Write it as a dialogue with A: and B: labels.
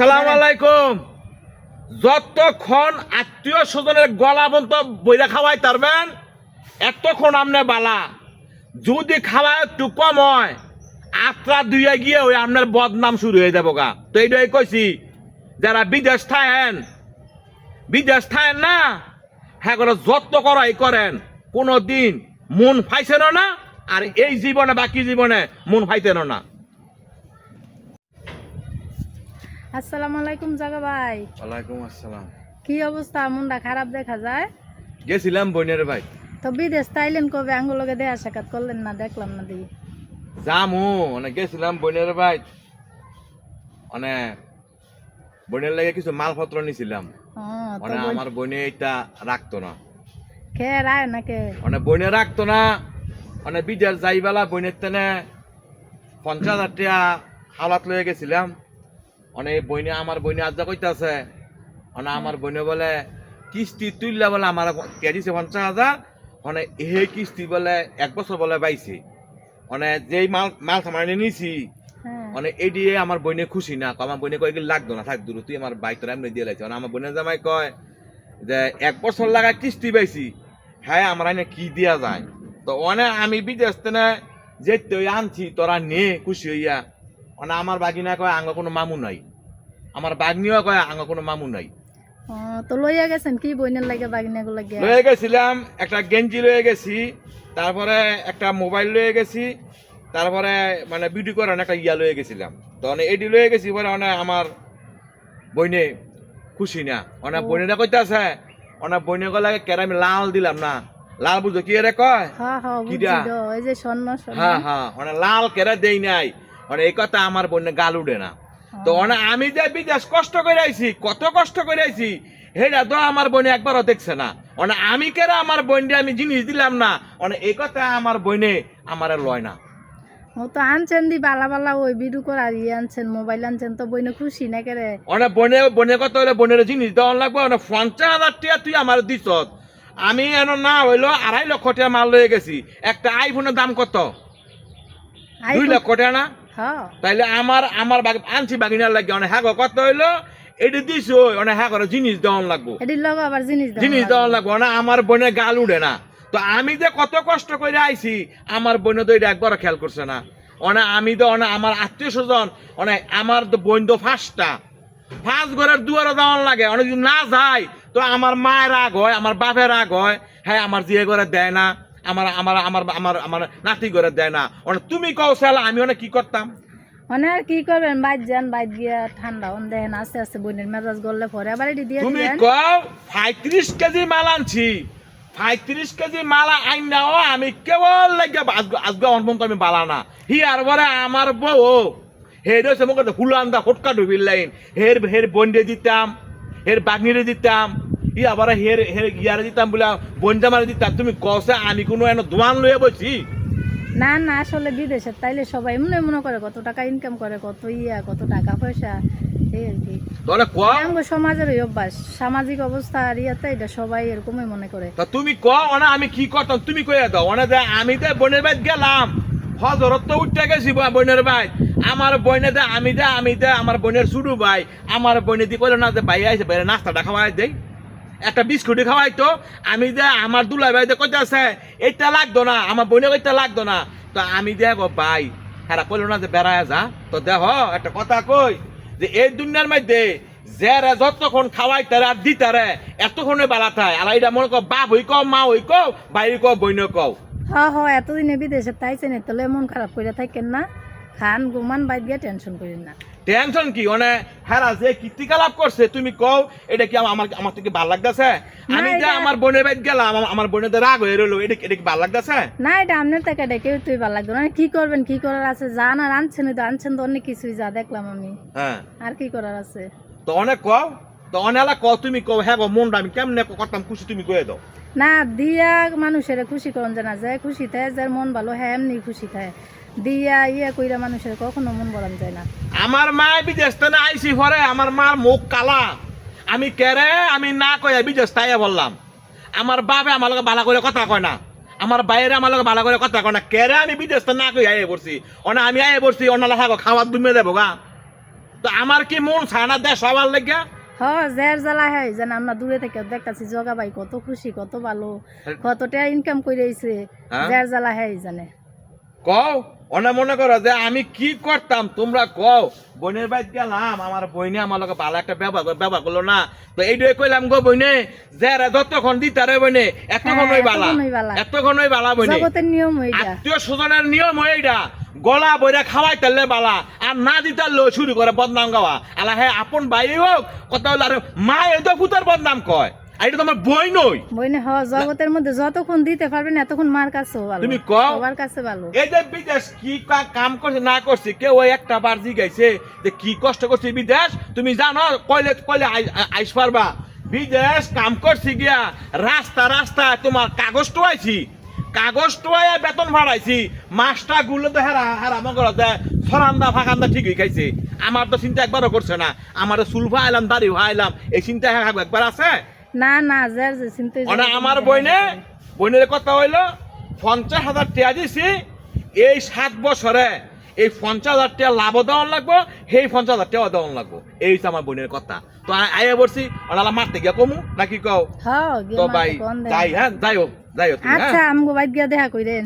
A: আসসালামু আলাইকুম। যতক্ষণ আত্মীয় স্বজনের গলা বন্ত বইরা খাওয়াই তারবেন এতক্ষণ আমনে বালা। যদি খাওয়া একটু কম হয়, আত্রা দুইয়া গিয়ে ওই আপনার বদনাম শুরু হয়ে যাব গা। তো এইটাই কইছি, যারা বিদেশ থাকেন বিদেশ থাকেন না হ্যাঁ করে যত্ন করাই করেন। কোনো দিন মন ফাইছেন না, আর এই জীবনে বাকি জীবনে মন ফাইতেন না।
B: আসসালামু আলাইকুম জাগা ভাই।
A: ওয়ালাইকুম আসসালাম।
B: কি অবস্থা? মনটা খারাপ দেখা যায়?
A: গেছিলাম বোনের ভাই
B: তো বিদেশ তাইলেন কবে? আঙ্গুলকে দেয়া সাক্ষাৎ করলেন না? দেখলাম না দেখি
A: যামু মানে গেছিলাম বোনের ভাই মানে বোনের লাগে কিছু মালপত্র নিছিলাম। মানে আমার বোনে এটা রাখতো না।
B: খে রায় নাকে?
A: মানে বোনে রাখতো না। মানে বিদেশ যাইবেলা বোনের তেনে পঞ্চাশ হাজার টাকা হাওলাত লয়ে গেছিলাম। মানে বইনে আমার বইনে আজ যা কইতাছে মানে আমার বইনে বলে কিস্তি তুললে বলে আমার দিছে পঞ্চাশ হাজার মানে এই কিস্তি বলে এক বছর বলে পাইছি মানে যেই মাল মাল সামানে নিছি মানে এই দিয়ে আমার বইনে খুশি না আমার বইনে কয় কি লাগতো না থাক দূর তুই আমার বাইক তোরা এমনি দিয়ে লাগছে আমার বোনের জামাই কয় যে এক বছর লাগা কিস্তি পাইছি হ্যাঁ আমার এনে কি দিয়া যায়? তো অনে আমি বিদেশ তেনে যে তুই আনছি তোরা নে খুশি হইয়া। মানে আমার বাগিনা কয় আঙ্গ কোনো মামু নাই। আমার বাগনিও কয় আঙ্গ কোনো মামু নাই।
B: তো লইয়া গেছেন কি বইনের লাগে বাগিনা গুলো
A: লয়ে গেছিলাম একটা গেঞ্জি লয়ে গেছি তারপরে একটা মোবাইল লয়ে গেছি তারপরে মানে ভিডিও করার একটা ইয়া লয়ে গেছিলাম। তো মানে এডি লয়ে গেছি পরে মানে আমার বইনে খুশি না। অনেক বইনেরা কইতাছে অনেক বইনে গলাকে কেরা আমি লাল দিলাম না। লাল বুঝো কি রে কয়?
B: হ্যাঁ হ্যাঁ ওই যে স্বর্ণ
A: হ্যাঁ হ্যাঁ মানে লাল কেরা দেই নাই। মানে এই কথা আমার বোনে গাল উঠে না। তো আমি যে বিদেশ কষ্ট করে আইছি কত কষ্ট করে আইছি হেটা তো আমার বোনে একবারও দেখছে না। মানে আমি কেরা আমার বোনকে আমি জিনিস দিলাম না? মানে এই কথা আমার বোনে আমার লয় না।
B: ও তো আনছেন দি বালা বালা ওই ভিডিও করে আর আনছেন মোবাইল আনছেন তো বইনে খুশি না কেরে?
A: অনেক বনে বনে কত হলে বনের জিনিস দেওয়া লাগবে অনেক পঞ্চাশ হাজার টাকা তুই আমার দিছ। আমি এন না হইল আড়াই লক্ষ টাকা মাল লয়ে গেছি। একটা আইফোনের দাম কত? দুই লক্ষ টাকা না? তাইলে আমার আমার বাগ- আনছি বাগিনার লাগে অনেক হ্যাঁ কত হইল? এটা দিছো অনেক হ্যাঁ করে জিনিস দেওয়ান লাগবো।
B: এটির লগে আবার জিনিস।
A: দেওয়ান লাগবো। না আমার বোনে গাল উঠে না। তো আমি যে কত কষ্ট করে আইছি আমার বোনে তো এটা একবার খেয়াল করছে না। অনে আমি তো অনে আমার আত্মীয় স্বজন অনেক আমার তো বোন তো ফার্স্টটা ফার্স্ট ঘরের দুয়ারে যাওয়ান লাগে অনেক যদি না যায় তো আমার মায়ের রাগ হয় আমার বাপের রাগ হয় হ্যাঁ আমার জিয়ে ঘরে দেয় না। আমার আমার আমার আমার আমার নাতি ঘরে দেয় না। অনেক তুমি কও সালা আমি অনেক কি করতাম?
B: মানে আর কি করবেন? বাইর যান বাইর গিয়া ঠান্ডা অন দেখেন আস্তে আস্তে বইনের মেজাজ গললে পরে আবার এটি দিয়ে
A: তুমি কও পঁয়ত্রিশ কেজি মাল আনছি। পঁয়ত্রিশ কেজি মালা আইন না ও আমি কেবল লাগে আজকে অনপন্ত আমি বালা না। হি আর বলে আমার বউ। হের হচ্ছে মোক হুলান্দা হটকা ডুবির লাইন। হের হের বন্ডে দিতাম হের বাগনিরে দিতাম। ই আবার হের হের ইয়ারে দিতাম বলে বন্ডা মারে দিতাম তুমি কসে আমি কোনো এনে দোয়ান লয়ে বসি
B: না না আসলে বিদেশে তাইলে সবাই মনে মনে করে কত টাকা ইনকাম করে কত ইয়া কত টাকা পয়সা এই আর কি।
A: তাহলে কও
B: আমাদের সমাজের অভ্যাস সামাজিক অবস্থা আর ইয়াতে এটা সবাই এরকমই মনে করে।
A: তা তুমি কও না আমি কি করতাম তুমি কইয়া দাও। অনে দে আমি দে বোনের বাইত গেলাম। হজরত তো উঠতে গেছি বোনের ভাই আমার বোনে দে আমি দে আমি দে আমার বোনের শুরু ভাই। আমার বোনে দি কইলো না যে ভাই আইছে বাইরে নাস্তাটা খাওয়াই দেই। একটা বিস্কুটই খাওয়াই তো। আমি যে আমার দুলাই ভাই কইতে আছে, এইটা লাগতো না, আমার বোনে কইতে লাগতো না। তো আমি দে গো ভাই হ্যাঁ কইলো না যে বেড়ায় যা। তো দেখ একটা কথা কই যে এই দুনিয়ার মধ্যে যে রে যতক্ষণ খাওয়াই তারে আর দি তারে এতক্ষণে বালা থায়। আর এইটা মনে কর বাপ হই কও মা হই কও, বাইরে কও বইনে কও।
B: হ হ, এতদিনে বিদেশে তাইছে না তাহলে মন খারাপ করে থাকেন না। খান ঘুমান বাইর গিয়ে টেনশন করেন না।
A: টেনশন কি? মানে হ্যাঁ যে কীর্তিকলাপ করছে তুমি কও এটা কি আমার আমার থেকে ভালো লাগতেছে? আমি যে আমার বোনের বাড়ি গেলাম আমার- বোনের রাগ হয়ে রইল এটা এটা কি ভালো লাগতেছে?
B: না এটা আপনার টাকা ডেকে তুই ভালো লাগতো না। কি করবেন কি করার আছে? যান আর আনছেন তো আনছেন তো অনেক কিছুই যা দেখলাম আমি।
A: হ্যাঁ।
B: আর কি করার আছে?
A: তো অনেক কও তো অনেক কও তুমি কও হ্যাঁ গো, মনটা আমি কেমনে করতাম খুশি তুমি কয়ে দাও।
B: না দিয়া মানুষের খুশি করন জানা যায় খুশি থাকে যার মন ভালো হ্যাঁ এমনি খুশি থাকে দিয়া ইয়া কইরা মানুষের কখনো মন বলান যায় না।
A: আমার মা বিদেশ থেকে আইসি পরে আমার মার মুখ কালা। আমি কেরে? আমি না কয়ে বিদেশ তাই বললাম। আমার বাপে আমার লগে বালা করে কথা কয় না। আমার বাইরে আমার লগে বালা করে কথা কয় না। কেরে আমি বিদেশ না কই আইয়ে পড়ছি? অনা আমি আইয়ে পড়ছি অনা লেখা খাওয়ার দুমে দেবো গা। তো আমার কি মন ছানা দেয় সবার লেগে
B: হ জের জ্বালা হয় যেন আমরা দূরে থেকে দেখতেছি জগা ভাই কত খুশি কত ভালো কতটা ইনকাম করে আইছে।
A: হ্যাঁ?
B: জের জ্বালা হয় জানে।
A: কও? অনে মনে করো যে আমি কি করতাম? তোমরা কও। বোনের বাইত গেলাম আমার বইনে আমার লগে ভালো একটা ব্যবহার ব্যবহার করল না। তো এইটাই কইলাম গো বইনে যে রে যতক্ষণ দিতারে বইনে এতক্ষণই
B: হ্যাঁ,
A: বালা।
B: বালা।
A: এতক্ষণই বালা বইনে। আত্মীয় স্বজনের নিয়ম এইটা গলা বইরা খাওয়াই তাহলে বালা আর না দিতার লো শুরু করে বদনাম গাওয়া। আলা হ্যাঁ আপন ভাই হোক কথা হলো আরে মা এতো পুতার বদনাম কয়। আর এটা তোমার বই নই
B: বইনে হ জগতের মধ্যে যতক্ষণ দিতে পারবেন এতক্ষণ মার কাছেও ভালো।
A: তুমি কও।
B: সবার কাছে ভালো।
A: এই যে বিদেশ কি কাম করছে না করছে কেউ ওই একটা বার জিগাইছে যে কি কষ্ট করছে বিদেশ? তুমি জানো কইলে কইলে আই- আই- আইস পারবা। বিদেশ কাম করছি গিয়া রাস্তা রাস্তা তোমার কাগজ টোয়াইছি। কাগজ টোয়াইয়া বেতন ভাড়াইছি। মাছটা গুলো তো হেরা হেরা মগর সরান্দা ফাঁকান্দা ঠিকই খাইছে। আমার তো চিন্তা একবারও করছে না। আমার চুল ভাইলাম দাড়ি ভাইলাম এই চিন্তা একবার আছে?
B: না না জের যে চিন্তা
A: মানে আমার বইনে বইনের কথা হইল পঞ্চাশ হাজার টাকা দিছি এই সাত বছরে এই পঞ্চাশ হাজার টাকা লাভ দেওয়ান লাগবো সেই পঞ্চাশ হাজার টাকা দেওয়ান লাগবো। এই হচ্ছে আমার বোনের কথা। তো আ- আইয়া বলছি ওনালা মারতে গিয়া কমু নাকি কও?
B: হ্যাঁ
A: তো ভাই যাই হ্যাঁ যাই হোক যাই হোক হ্যাঁ
B: আচ্ছা আমগো বাইক গিয়া দেখা কইরেন।